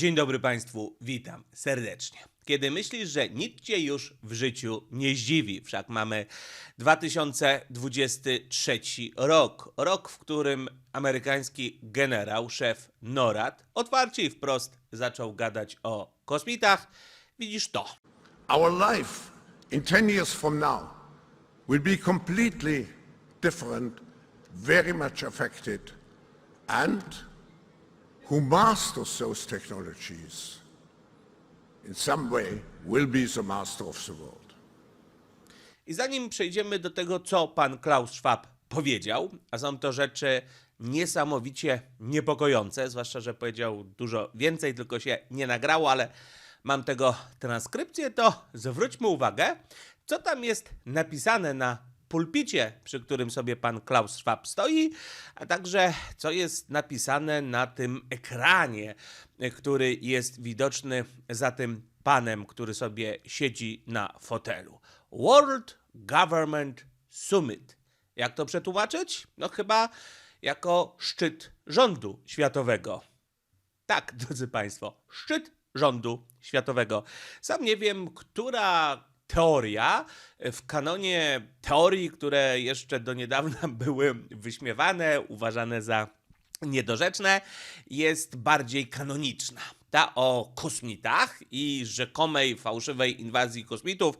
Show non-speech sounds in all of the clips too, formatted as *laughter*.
Dzień dobry Państwu, witam serdecznie. Kiedy myślisz, że nic Cię już w życiu nie zdziwi, wszak mamy 2023 rok, rok, w którym amerykański generał, szef NORAD, otwarcie i wprost zaczął gadać o kosmitach, widzisz to. Our life in 10 years from now will be completely different, very much affected, and who masters those technologies in some way will be the master of the world. I zanim przejdziemy do tego, co pan Klaus Schwab powiedział, a są to rzeczy niesamowicie niepokojące, zwłaszcza, że powiedział dużo więcej, tylko się nie nagrało, ale mam tego transkrypcję, to zwróćmy uwagę, co tam jest napisane na pulpicie, przy którym sobie pan Klaus Schwab stoi, a także co jest napisane na tym ekranie, który jest widoczny za tym panem, który sobie siedzi na fotelu. World Government Summit. Jak to przetłumaczyć? No chyba jako szczyt rządu światowego. Tak, *laughs* drodzy Państwo, szczyt rządu światowego. Sam nie wiem, która teoria w kanonie teorii, które jeszcze do niedawna *laughs* były wyśmiewane, uważane za niedorzeczne, jest bardziej kanoniczna. Ta o kosmitach i rzekomej fałszywej inwazji kosmitów,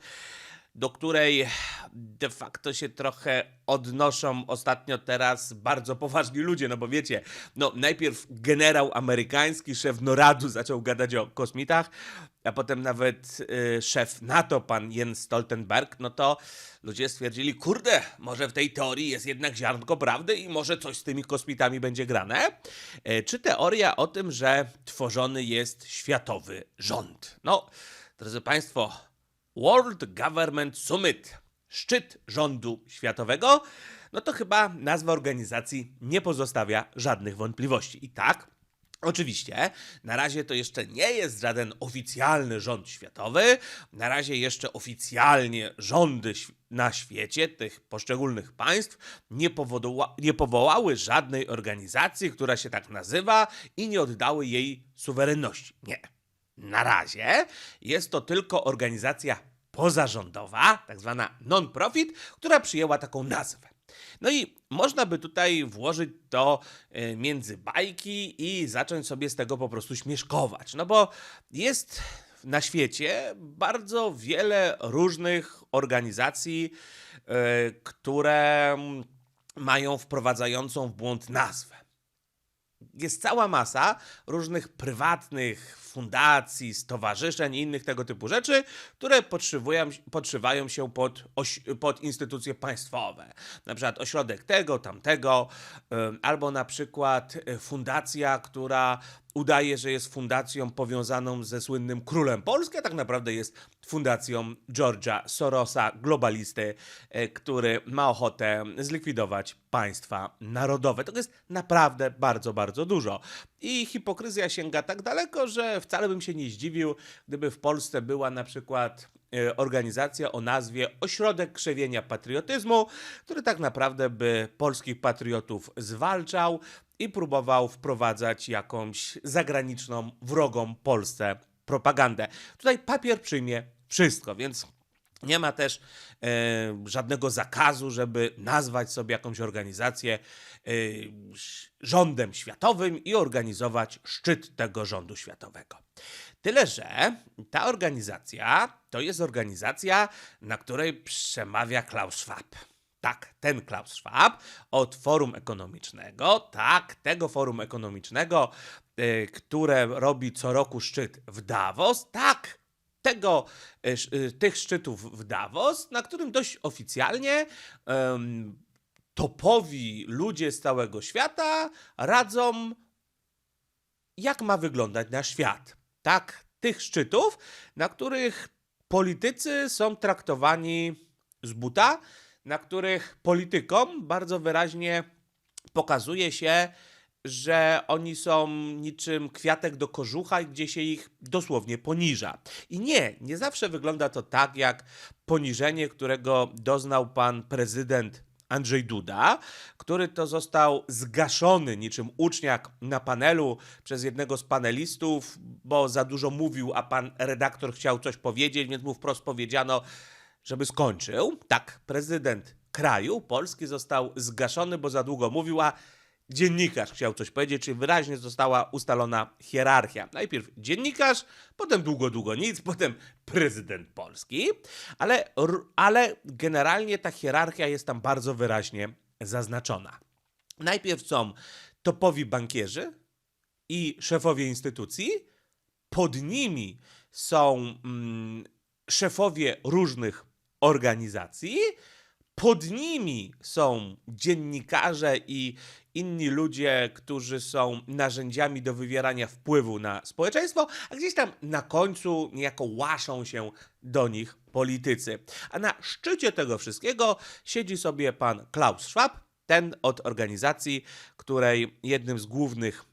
do której de facto się trochę odnoszą ostatnio teraz bardzo poważni ludzie, no bo wiecie, no najpierw generał amerykański, szef NORADu zaczął gadać o kosmitach, a potem nawet y, szef NATO, pan Jens Stoltenberg, no to ludzie stwierdzili, kurde, może w tej teorii jest jednak ziarnko prawdy i może coś z tymi kosmitami będzie grane. E, czy teoria o tym, że tworzony jest światowy rząd? No, drodzy Państwo, World Government Summit, szczyt rządu światowego, no to chyba nazwa organizacji nie pozostawia żadnych wątpliwości. I tak, Oczywiście, na razie to jeszcze nie jest żaden oficjalny rząd światowy. Na razie jeszcze oficjalnie rządy na świecie tych poszczególnych państw nie, nie powołały żadnej organizacji, która się tak nazywa i nie oddały jej suwerenności. Nie. Na razie jest to tylko organizacja pozarządowa, tak zwana non-profit, która przyjęła taką nazwę. No i można by tutaj włożyć to e, między bajki i zacząć sobie z tego po prostu śmieszkować. No bo jest na świecie bardzo wiele różnych organizacji, e, które mają wprowadzającą w błąd nazwę jest cała masa różnych prywatnych fundacji, stowarzyszeń i innych tego typu rzeczy, które podszywają, się pod, oś, pod instytucje państwowe. Na przykład ośrodek tego, tamtego, albo na przykład y, fundacja, która udaje, że jest fundacją powiązaną ze słynnym królem Polski, a tak naprawdę jest fundacją George'a Sorosa, globalisty, e, który ma ochotę zlikwidować państwa narodowe. To jest naprawdę bardzo, bardzo dużo. I hipokryzja sięga tak daleko, że wcale bym się nie zdziwił, gdyby w Polsce była na przykład e, organizacja o nazwie Ośrodek Krzewienia Patriotyzmu, który tak naprawdę by polskich patriotów zwalczał i próbował wprowadzać jakąś zagraniczną, wrogą Polsce propagandę. Tutaj papier przyjmie wszystko, więc nie ma też e, żadnego zakazu, żeby nazwać sobie jakąś organizację e, rządem światowym i organizować szczyt tego rządu światowego. Tyle, że ta organizacja to jest organizacja, na której przemawia Klaus Schwab. Tak, ten Klaus Schwab od Forum Ekonomicznego, tak, tego Forum Ekonomicznego, y, które robi co roku szczyt w Davos, tak, tego, sz- y, tych szczytów w Davos, na którym dość oficjalnie topowi ludzie z całego świata radzą, jak ma wyglądać nasz świat. Tak, tych szczytów, na których politycy są traktowani z buta, na których politykom bardzo wyraźnie pokazuje się, że oni są niczym kwiatek do kożucha, gdzie się ich dosłownie poniża. I nie, nie zawsze wygląda to tak, jak poniżenie, którego doznał pan prezydent Andrzej Duda, który to został zgaszony niczym uczniak na panelu przez jednego z panelistów, bo za dużo mówił, a pan redaktor chciał coś powiedzieć, więc mu wprost powiedziano, żeby skończył. Tak, prezydent kraju Polski został zgaszony, bo za długo mówił, a dziennikarz chciał coś powiedzieć, czyli wyraźnie została ustalona hierarchia. Najpierw dziennikarz, potem długo, długo nic, *laughs* potem prezydent Polski, ale, ale generalnie ta hierarchia jest tam bardzo wyraźnie zaznaczona. Najpierw są topowi bankierzy i szefowie instytucji, pod nimi są mm, szefowie różnych organizacji, pod nimi są dziennikarze i inni ludzie, którzy są narzędziami do wywierania wpływu na społeczeństwo, a gdzieś tam na końcu niejako łaszą się do nich politycy. A na szczycie tego wszystkiego siedzi sobie pan Klaus Schwab, ten od organizacji, której jednym z głównych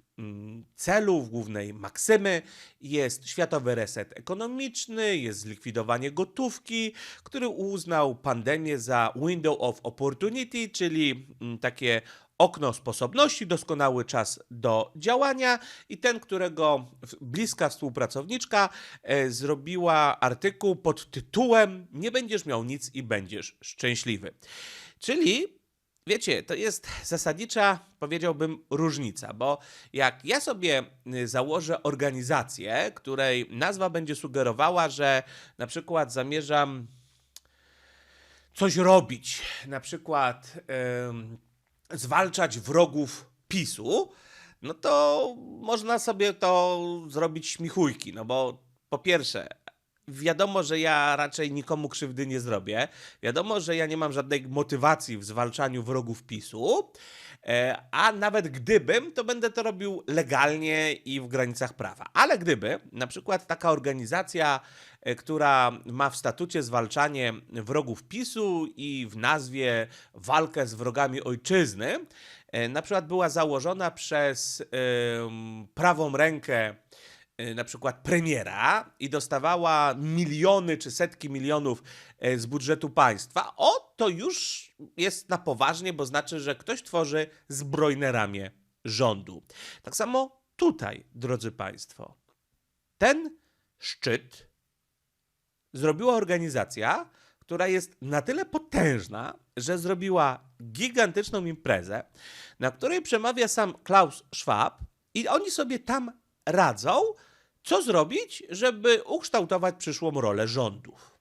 celów, głównej maksymy jest światowy reset ekonomiczny, jest zlikwidowanie gotówki, który uznał pandemię za window of opportunity, czyli mm, takie okno sposobności, doskonały czas do działania i ten, którego bliska współpracowniczka e, zrobiła artykuł pod tytułem Nie będziesz miał nic i będziesz szczęśliwy. Czyli Wiecie, to jest zasadnicza, powiedziałbym, różnica, bo jak ja sobie y, założę organizację, której nazwa będzie sugerowała, że na przykład zamierzam coś robić, na przykład em, zwalczać wrogów PiSu, no to można sobie to zrobić śmichujki, no bo po pierwsze, wiadomo, że ja raczej nikomu krzywdy nie zrobię. Wiadomo, że ja nie mam żadnej motywacji w zwalczaniu wrogów PiSu. E, A nawet gdybym, to będę to robił legalnie i w granicach prawa. Ale gdyby na przykład taka organizacja, e, która ma w statucie zwalczanie wrogów PiSu i w nazwie walkę z wrogami ojczyzny, e, na przykład była założona przez prawą rękę na przykład premiera i dostawała miliony czy setki milionów e, z budżetu państwa, o to już jest na poważnie, bo znaczy, że ktoś tworzy zbrojne ramię rządu. Tak samo tutaj, drodzy Państwo, ten szczyt zrobiła organizacja, która jest na tyle potężna, że zrobiła gigantyczną imprezę, na której przemawia sam Klaus Schwab i oni sobie tam radzą, co zrobić, żeby ukształtować przyszłą rolę rządów.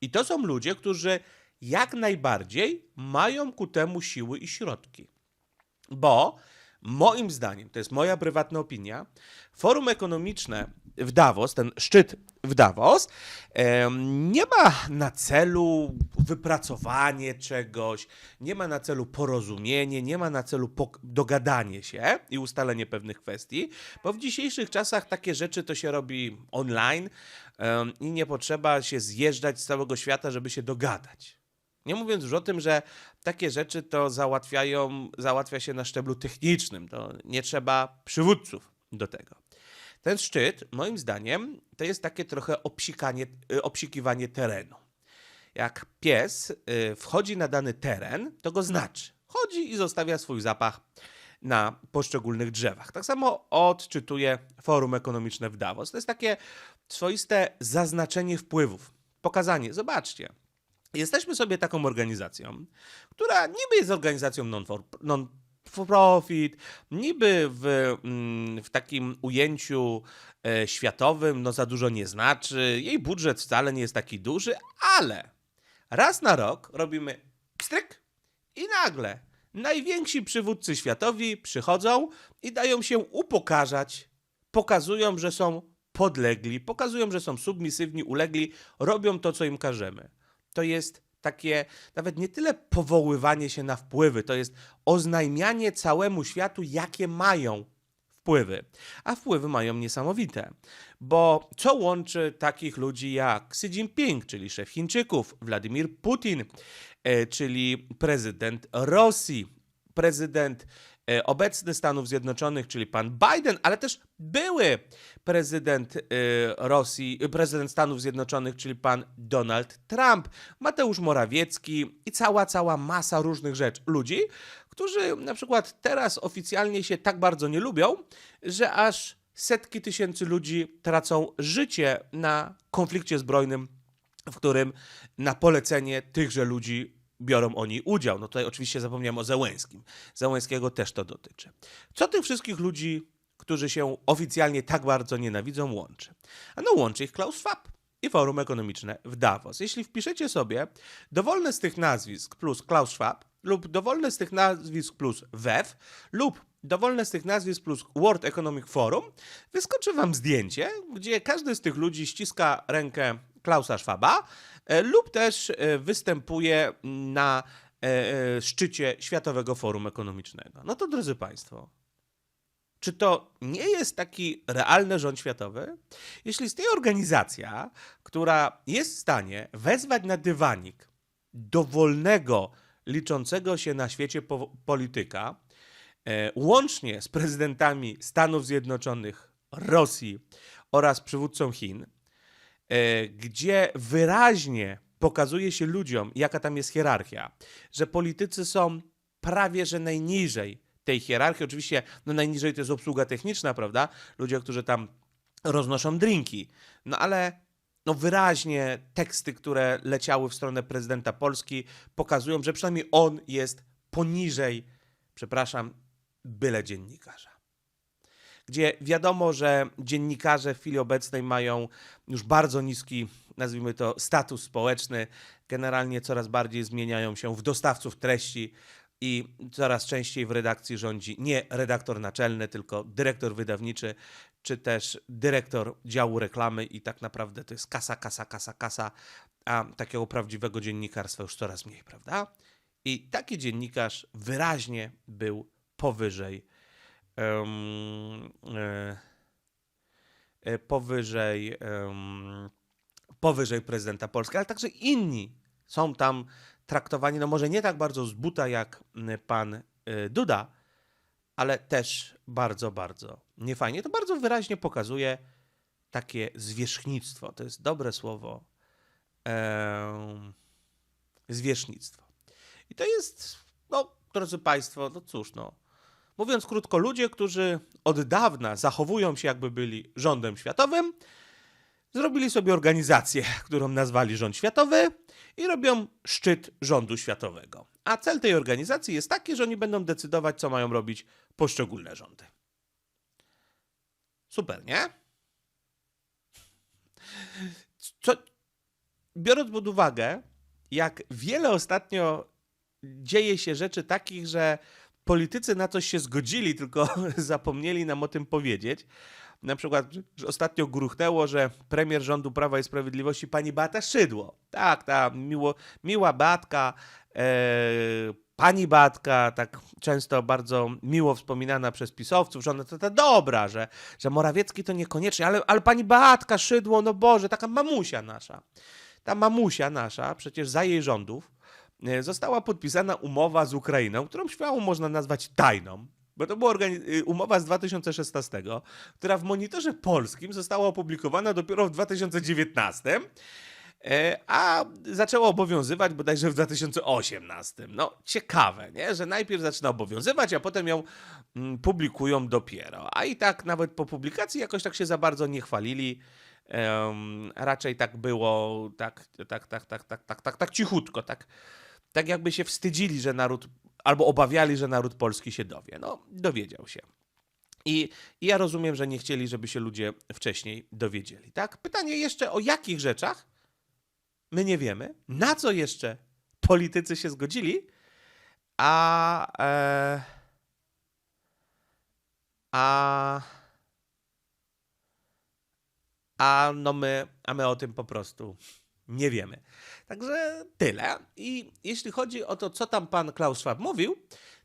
I to są ludzie, którzy jak najbardziej mają ku temu siły i środki. Bo moim zdaniem, to jest moja prywatna opinia, forum ekonomiczne w Davos, ten szczyt w Davos, nie ma na celu wypracowanie czegoś, nie ma na celu porozumienie, nie ma na celu dogadanie się i ustalenie pewnych kwestii, bo w dzisiejszych czasach takie rzeczy to się robi online i nie potrzeba się zjeżdżać z całego świata, żeby się dogadać. Nie mówiąc już o tym, że takie rzeczy to załatwiają, załatwia się na szczeblu technicznym, to nie trzeba przywódców do tego. Ten szczyt, moim zdaniem, to jest takie trochę obsikanie, y, obsikiwanie terenu. Jak pies y, wchodzi na dany teren, to go znaczy. Chodzi i zostawia swój zapach na poszczególnych drzewach. Tak samo odczytuje Forum Ekonomiczne w Davos. To jest takie swoiste zaznaczenie wpływów. Pokazanie, zobaczcie, Jesteśmy sobie taką organizacją, która niby jest organizacją non-for, non-profit, niby w, mm, w takim ujęciu e, światowym no za dużo nie znaczy, jej budżet wcale nie jest taki duży, ale raz na rok robimy pstryk i nagle najwięksi przywódcy światowi przychodzą i dają się upokarzać, pokazują, że są podlegli, pokazują, że są submisywni, ulegli, robią to, co im każemy. To jest takie nawet nie tyle powoływanie się na wpływy, to jest oznajmianie całemu światu, jakie mają wpływy. A wpływy mają niesamowite, bo co łączy takich ludzi jak Xi Jinping, czyli szef Chińczyków, Władimir Putin, e, czyli prezydent Rosji, prezydent obecny Stanów Zjednoczonych, czyli pan Biden, ale też były prezydent e, Rosji, e, prezydent Stanów Zjednoczonych, czyli pan Donald Trump, Mateusz Morawiecki i cała, cała masa różnych rzeczy, ludzi, którzy na przykład teraz oficjalnie się tak bardzo nie lubią, że aż setki tysięcy ludzi tracą życie na konflikcie zbrojnym, w którym na polecenie tychże ludzi biorą oni udział. No tutaj oczywiście zapomniałem o Zełęskim. Zełęskiego też to dotyczy. Co tych wszystkich ludzi, którzy się oficjalnie tak bardzo nienawidzą, łączy? Ano łączy ich Klaus Schwab i Forum Ekonomiczne w Davos. Jeśli wpiszecie sobie dowolne z tych nazwisk plus Klaus Schwab lub dowolne z tych nazwisk plus WEF lub dowolne z tych nazwisk plus World Economic Forum, wyskoczy wam zdjęcie, gdzie każdy z tych ludzi ściska rękę Klausa Schwaba e, lub też e, występuje na e, szczycie Światowego Forum Ekonomicznego. No to drodzy Państwo, czy to nie jest taki realny rząd światowy? Jeśli istnieje organizacja, która jest w stanie wezwać na dywanik dowolnego, liczącego się na świecie po- polityka, łącznie z prezydentami Stanów Zjednoczonych, Rosji oraz przywódcą Chin, gdzie wyraźnie pokazuje się ludziom, jaka tam jest hierarchia, że politycy są prawie że najniżej tej hierarchii. Oczywiście no najniżej to jest obsługa techniczna, prawda? Ludzie, którzy tam roznoszą drinki. No ale no wyraźnie teksty, które leciały w stronę prezydenta Polski, pokazują, że przynajmniej on jest poniżej, przepraszam, byle dziennikarza gdzie wiadomo, że dziennikarze w chwili obecnej mają już bardzo niski, nazwijmy to, status społeczny. Generalnie coraz bardziej zmieniają się w dostawców treści i coraz częściej w redakcji rządzi nie redaktor naczelny, tylko dyrektor wydawniczy, czy też dyrektor działu reklamy i tak naprawdę to jest kasa, kasa, kasa, kasa, a takiego prawdziwego dziennikarstwa już coraz mniej, prawda? I taki dziennikarz wyraźnie był powyżej em, e, powyżej, em, powyżej prezydenta Polski, ale także inni są tam traktowani, no może nie tak bardzo z buta jak pan e, Duda, ale też bardzo, bardzo niefajnie. To bardzo wyraźnie pokazuje takie zwierzchnictwo. To jest dobre słowo. Em, zwierzchnictwo. I to jest, no, drodzy Państwo, no cóż, no. Mówiąc krótko, ludzie, którzy od dawna zachowują się, jakby byli rządem światowym, zrobili sobie organizację, którą nazwali Rząd Światowy i robią szczyt rządu światowego. A cel tej organizacji jest taki, że oni będą decydować, co mają robić poszczególne rządy. Super, nie? Co, biorąc pod uwagę, jak wiele ostatnio dzieje się rzeczy takich, że politycy na coś się zgodzili, tylko *laughs* zapomnieli nam o tym powiedzieć. Na przykład, że ostatnio gruchnęło, że premier rządu Prawa i Sprawiedliwości pani Beata Szydło. Tak, ta miło, miła Beatka, e, pani Beatka, tak często bardzo miło wspominana przez pisowców, że ona to ta dobra, że, że Morawiecki to niekoniecznie, ale, ale pani Beatka Szydło, no Boże, taka mamusia nasza. Ta mamusia nasza, przecież za jej rządów, została podpisana umowa z Ukrainą, którą śmiało można nazwać tajną, bo to była y, umowa z 2016, która w monitorze polskim została opublikowana dopiero w 2019, e, a zaczęła obowiązywać bodajże w 2018. No, ciekawe, nie? że najpierw zaczyna obowiązywać, a potem ją mm, publikują dopiero. A i tak nawet po publikacji jakoś tak się za bardzo nie chwalili. Raczej tak było, tak, tak, tak, tak, tak, tak, tak, tak cichutko, tak, tak jakby się wstydzili, że naród, albo obawiali, że naród polski się dowie. No, dowiedział się. I, I ja rozumiem, że nie chcieli, żeby się ludzie wcześniej dowiedzieli, tak? Pytanie jeszcze o jakich rzeczach my nie wiemy, na co jeszcze politycy się zgodzili, a... E, a... A no my, a my o tym po prostu nie wiemy. Także tyle. I jeśli chodzi o to, co tam pan Klaus Schwab mówił,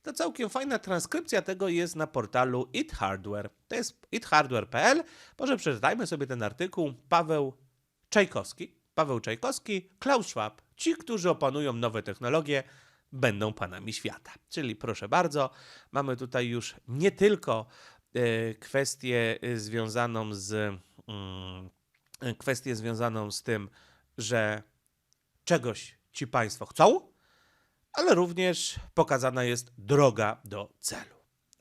to całkiem fajna transkrypcja tego jest na portalu It Hardware. To jest ithardware.pl. Może przeczytajmy sobie ten artykuł. Paweł Czajkowski. Paweł Czajkowski, Klaus Schwab. Ci, którzy opanują nowe technologie, będą panami świata. Czyli proszę bardzo, mamy tutaj już nie tylko e, kwestię związaną z mm, e, kwestię związaną z tym, że czegoś ci państwo chcą, ale również pokazana jest droga do celu.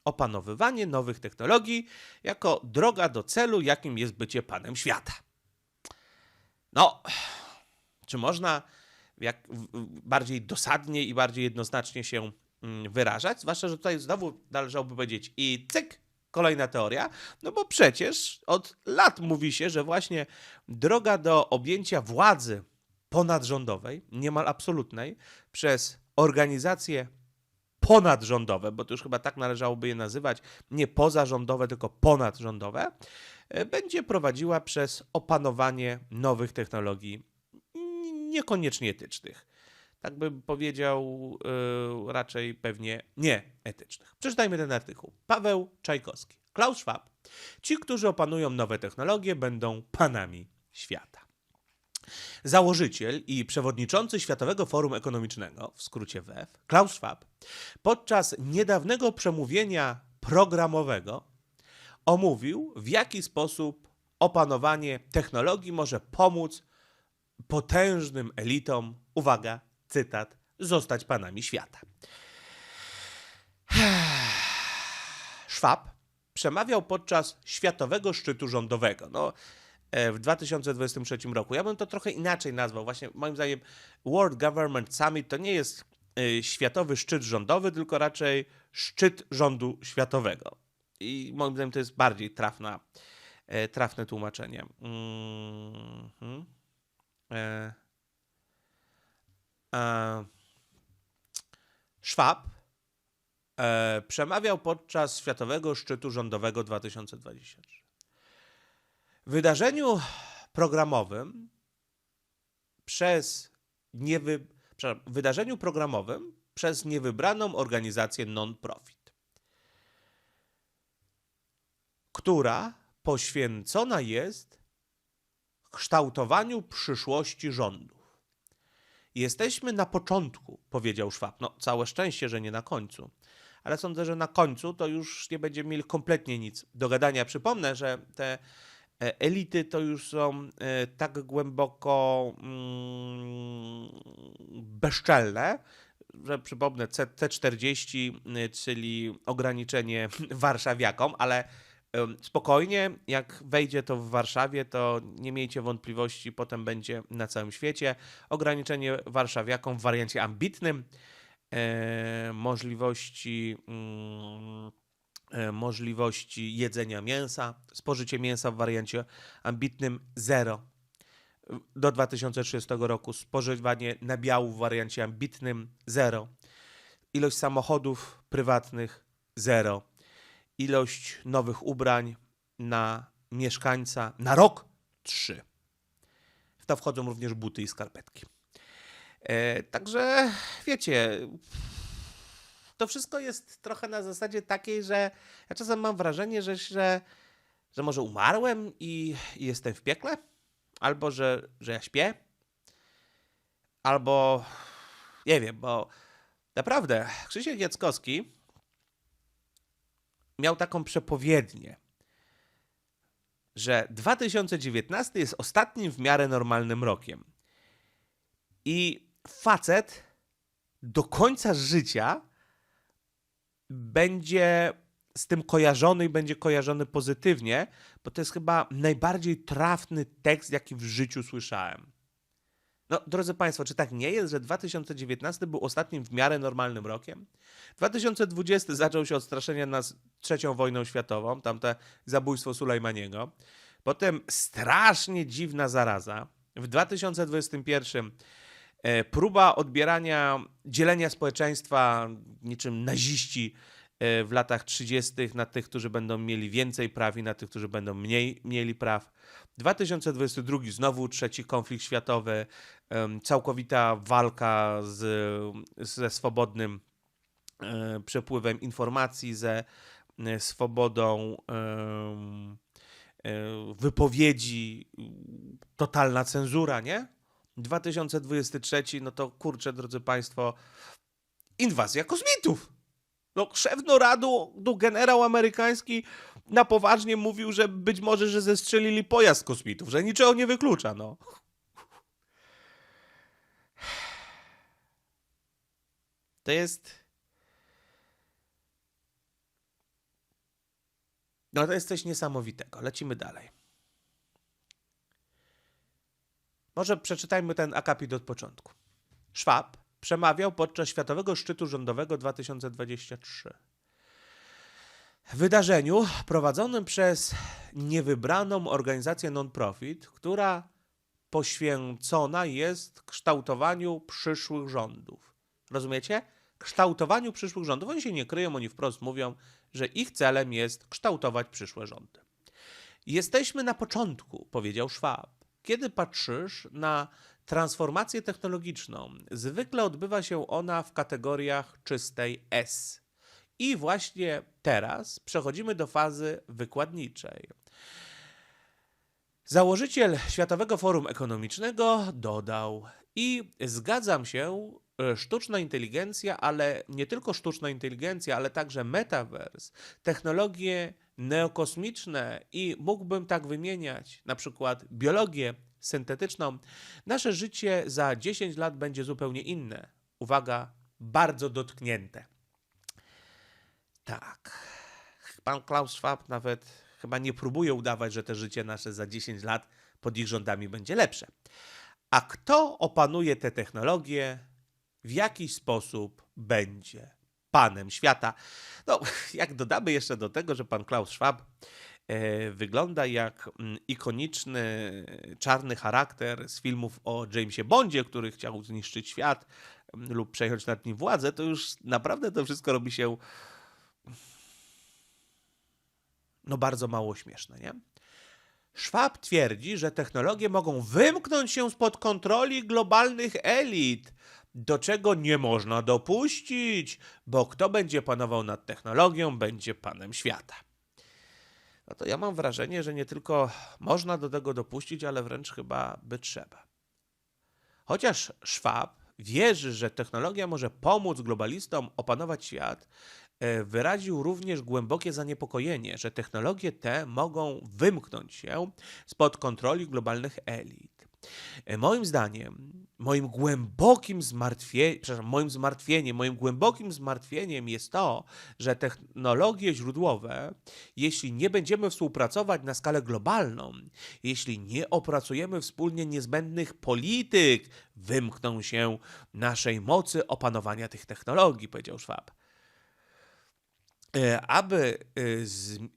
Opanowywanie nowych technologii jako droga do celu, jakim jest bycie panem świata. No, czy można jak bardziej dosadnie i bardziej jednoznacznie się mm, wyrażać? Zwłaszcza, że tutaj znowu należałoby powiedzieć i cyk, kolejna teoria, no bo przecież od lat mówi się, że właśnie droga do objęcia władzy ponadrządowej, niemal absolutnej, przez organizacje ponadrządowe, bo to już chyba tak należałoby je nazywać, nie pozarządowe, tylko ponadrządowe, e, będzie prowadziła przez opanowanie nowych technologii, niekoniecznie etycznych. Tak bym powiedział, e, raczej pewnie nie etycznych. Przeczytajmy ten artykuł. Paweł Czajkowski, Klaus Schwab. Ci, którzy opanują nowe technologie, będą panami świata. Założyciel i przewodniczący Światowego Forum Ekonomicznego, w skrócie WEF, Klaus Schwab, podczas niedawnego przemówienia programowego omówił, w jaki sposób opanowanie technologii może pomóc potężnym elitom, uwaga, cytat, zostać panami świata. *sighs* Schwab przemawiał podczas Światowego Szczytu Rządowego. No, w 2023 roku. Ja bym to trochę inaczej nazwał. Właśnie moim zdaniem World Government Summit to nie jest e, światowy szczyt rządowy, tylko raczej szczyt rządu światowego. I moim zdaniem to jest bardziej trafna, e, trafne tłumaczenie. Mhm. E, e, e, przemawiał podczas Światowego Szczytu Rządowego 2023. Wydarzeniu programowym przez niewy, wydarzeniu programowym przez niewybraną organizację non-profit, która poświęcona jest kształtowaniu przyszłości rządów. Jesteśmy na początku, powiedział Szwab. No, całe szczęście, że nie na końcu. Ale sądzę, że na końcu to już nie będziemy mieli kompletnie nic do gadania. Przypomnę, że te elity to już są e, tak głęboko mm, bezczelne, że przypomnę C, C40, y, czyli ograniczenie *laughs* warszawiakom, ale spokojnie, jak wejdzie to w Warszawie, to nie miejcie wątpliwości, potem będzie na całym świecie. Ograniczenie warszawiakom w wariancie ambitnym, e, możliwości, mm, e, możliwości jedzenia mięsa, spożycie mięsa w wariancie ambitnym zero. Do 2030 roku spożywanie nabiału w wariancie ambitnym zero. Ilość samochodów prywatnych zero. Ilość nowych ubrań na mieszkańca na rok trzy. W to wchodzą również buty i skarpetki. E, także wiecie, to wszystko jest trochę na zasadzie takiej, że ja czasem mam wrażenie, że, że, że może umarłem i, i jestem w piekle, albo że, że ja śpię, albo nie wiem, bo naprawdę Krzysiek Jackowski miał taką przepowiednię, że 2019 jest ostatnim w miarę normalnym rokiem. I facet do końca życia będzie z tym kojarzony i będzie kojarzony pozytywnie, bo to jest chyba najbardziej trafny tekst, jaki w życiu słyszałem. No, drodzy Państwo, czy tak nie jest, że 2019 był ostatnim w miarę normalnym rokiem? 2020 zaczął się od straszenia nas trzecią wojną światową, tamte zabójstwo Sulejmaniego. Potem strasznie dziwna zaraza. W 2021 e, próba odbierania, dzielenia społeczeństwa niczym naziści e, w latach 30. na tych, którzy będą mieli więcej praw i na tych, którzy będą mniej mieli praw. 2022 znowu trzeci konflikt światowy, całkowita walka z, ze swobodnym e, przepływem informacji, ze e, swobodą e, wypowiedzi, totalna cenzura, nie? 2023, no to kurczę, drodzy Państwo, inwazja kosmitów. No, szef NORADu, no, generał amerykański na poważnie mówił, że być może, że zestrzelili pojazd kosmitów, że niczego nie wyklucza, no. To jest... No to jest coś niesamowitego. Lecimy dalej. Może przeczytajmy ten akapit od początku. Schwab przemawiał podczas Światowego Szczytu Rządowego 2023. Wydarzeniu prowadzonym przez niewybraną organizację non-profit, która poświęcona jest kształtowaniu przyszłych rządów. Rozumiecie? Kształtowaniu przyszłych rządów. Oni się nie kryją, oni wprost mówią, że ich celem jest kształtować przyszłe rządy. Jesteśmy na początku, powiedział Schwab. Kiedy patrzysz na transformację technologiczną, zwykle odbywa się ona w kategoriach czystej S. I właśnie teraz przechodzimy do fazy wykładniczej. Założyciel Światowego Forum Ekonomicznego dodał: I zgadzam się, sztuczna inteligencja, ale nie tylko sztuczna inteligencja, ale także metaverse, technologie neokosmiczne i mógłbym tak wymieniać, na przykład biologię syntetyczną. Nasze życie za 10 lat będzie zupełnie inne. Uwaga, bardzo dotknięte. Tak. Pan Klaus Schwab nawet chyba nie próbuje udawać, że te życie nasze za 10 lat pod ich rządami będzie lepsze. A kto opanuje te technologie, w jakiś sposób będzie panem świata? No, *laughs* jak dodamy jeszcze do tego, że pan Klaus Schwab e, wygląda jak mm, ikoniczny czarny charakter z filmów o Jamesie Bondzie, który chciał zniszczyć świat mm, lub przejąć nad nim władzę, to już naprawdę to wszystko robi się no bardzo mało śmieszne, nie? Schwab twierdzi, że technologie mogą wymknąć się spod kontroli globalnych elit, do czego nie można dopuścić, bo kto będzie panował nad technologią, będzie panem świata. No to ja mam wrażenie, że nie tylko można do tego dopuścić, ale wręcz chyba by trzeba. Chociaż Schwab wierzy, że technologia może pomóc globalistom opanować świat, e, wyraził również głębokie zaniepokojenie, że technologie te mogą wymknąć się spod kontroli globalnych elit. E, Moim zdaniem, moim głębokim zmartwieniem, przepraszam, moim zmartwieniem, moim głębokim zmartwieniem jest to, że technologie źródłowe, jeśli nie będziemy współpracować na skalę globalną, jeśli nie opracujemy wspólnie niezbędnych polityk, wymkną się naszej mocy opanowania tych technologii, powiedział Schwab. E, Aby e,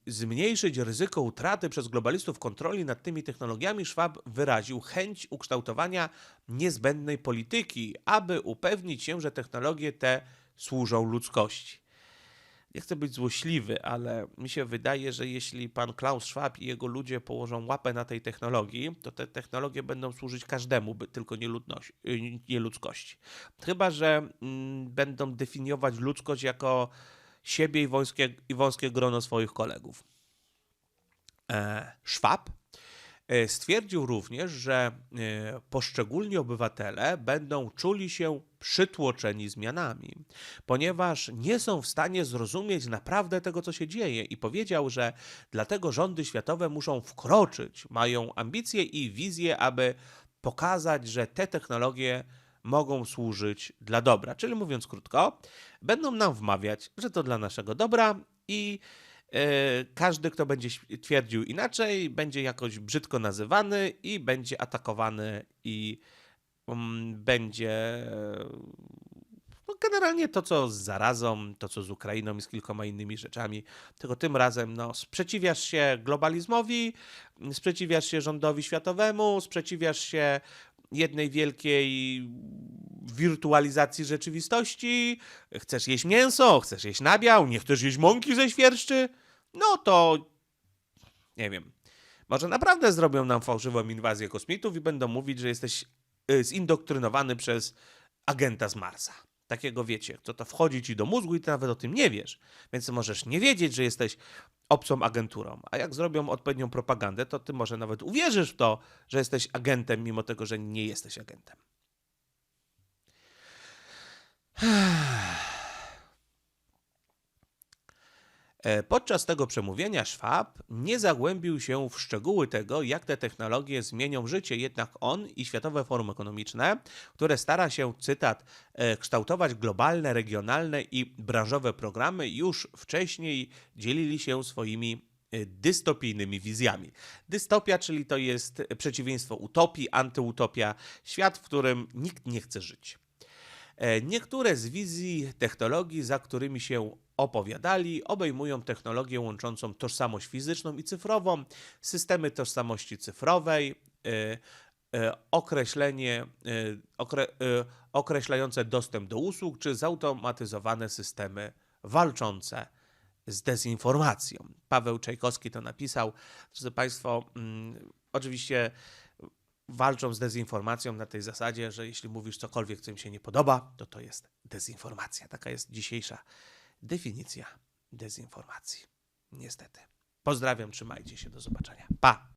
zmniejszyć ryzyko utraty przez globalistów kontroli nad tymi technologiami, Schwab wyraził chęć ukształtowania niezbędnej polityki, aby upewnić się, że technologie te służą ludzkości. Nie chcę być złośliwy, ale mi się wydaje, że jeśli pan Klaus Schwab i jego ludzie położą łapę na tej technologii, to te technologie będą służyć każdemu, tylko nie, ludności, y, nie ludzkości. Chyba, że mm, będą definiować ludzkość jako siebie i wąskie, i wąskie grono swoich kolegów. E, Schwab e, stwierdził również, że e, poszczególni obywatele będą czuli się przytłoczeni zmianami, ponieważ nie są w stanie zrozumieć naprawdę tego, co się dzieje, i powiedział, że dlatego rządy światowe muszą wkroczyć, mają ambicje i wizje, aby pokazać, że te technologie mogą służyć dla dobra. Czyli mówiąc krótko, będą nam wmawiać, że to dla naszego dobra i e, każdy, kto będzie twierdził inaczej, będzie jakoś brzydko nazywany i będzie atakowany i mm, będzie no generalnie to, co z zarazą, to, co z Ukrainą i z kilkoma innymi rzeczami. Tylko tym razem no, sprzeciwiasz się globalizmowi, sprzeciwiasz się rządowi światowemu, sprzeciwiasz się jednej wielkiej wirtualizacji rzeczywistości, chcesz jeść mięso, chcesz jeść nabiał, nie chcesz jeść mąki ze świerszczy, no to nie wiem. Może naprawdę zrobią nam fałszywą inwazję kosmitów i będą mówić, że jesteś y, zindoktrynowany przez agenta z Marsa. Takiego wiecie, co to wchodzi ci do mózgu i ty nawet o tym nie wiesz. Więc możesz nie wiedzieć, że jesteś obcą agenturą. A jak zrobią odpowiednią propagandę, to ty może nawet uwierzysz w to, że jesteś agentem, mimo tego, że nie jesteś agentem. *sighs* E, Podczas tego przemówienia Schwab nie zagłębił się w szczegóły tego, jak te technologie zmienią życie, jednak on i Światowe Forum Ekonomiczne, które stara się, cytat, e, kształtować globalne, regionalne i branżowe programy, już wcześniej dzielili się swoimi e, dystopijnymi wizjami. Dystopia, czyli to jest przeciwieństwo utopii, antyutopia, świat, w którym nikt nie chce żyć. E, Niektóre z wizji technologii, za którymi się opowiadali, obejmują technologię łączącą tożsamość fizyczną i cyfrową, systemy tożsamości cyfrowej, e, e, określenie, okre, e, określające dostęp do usług, czy zautomatyzowane systemy walczące z dezinformacją. Paweł Czajkowski to napisał. Drodzy Państwo, mm, oczywiście walczą z dezinformacją na tej zasadzie, że jeśli mówisz cokolwiek, co im się nie podoba, to to jest dezinformacja. Taka jest dzisiejsza definicja dezinformacji. Niestety. Pozdrawiam, trzymajcie się, do zobaczenia. Pa!